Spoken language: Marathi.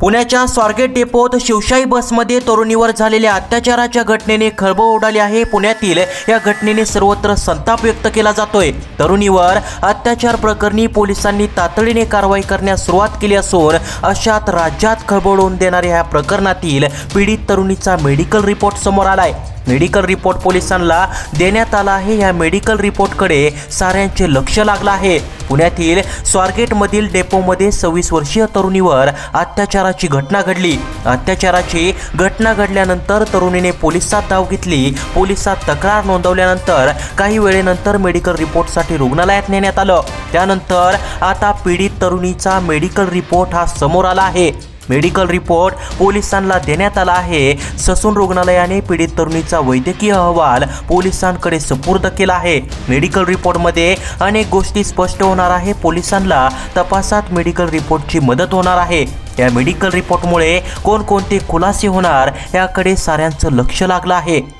पुण्याच्या स्वारगेट डेपोत शिवशाही बसमध्ये तरुणीवर झालेल्या अत्याचाराच्या घटनेने खळबळ उडाली आहे. पुण्यातील या घटनेने सर्वत्र संताप व्यक्त केला जातोय. तरुणीवर अत्याचार प्रकरणी पोलिसांनी तातडीने कारवाई करण्यास सुरुवात केली असून अशात राज्यात खळबळ उडवून देणाऱ्या या प्रकरणातील पीडित तरुणीचा मेडिकल रिपोर्ट समोर आलाय. मेडिकल रिपोर्ट पोलिसांना देण्यात आला आहे. या मेडिकल रिपोर्टकडे साऱ्यांचे लक्ष लागलं आहे. पुण्यातील स्वारगेटमधील डेपोमध्ये सव्वीस वर्षीय तरुणीवर अत्याचाराची घटना घडली. अत्याचाराची घटना घडल्यानंतर तरुणीने पोलिसात धाव घेतली. पोलिसात तक्रार नोंदवल्यानंतर काही वेळेनंतर मेडिकल रिपोर्टसाठी रुग्णालयात नेण्यात आलं. त्यानंतर आता पीडित तरुणीचा मेडिकल रिपोर्ट हा समोर आला आहे. मेडिकल रिपोर्ट पोलिसांना देण्यात आला आहे. ससून रुग्णालयाने पीडित तरुणीचा वैद्यकीय अहवाल पोलिसांकडे सुपूर्द केला आहे. मेडिकल रिपोर्टमध्ये अनेक गोष्टी स्पष्ट होणार आहे. पोलिसांना तपासात मेडिकल रिपोर्टची मदत होणार आहे. या मेडिकल रिपोर्टमुळे कोणकोणते खुलासे होणार याकडे साऱ्यांचं लक्ष लागलं आहे.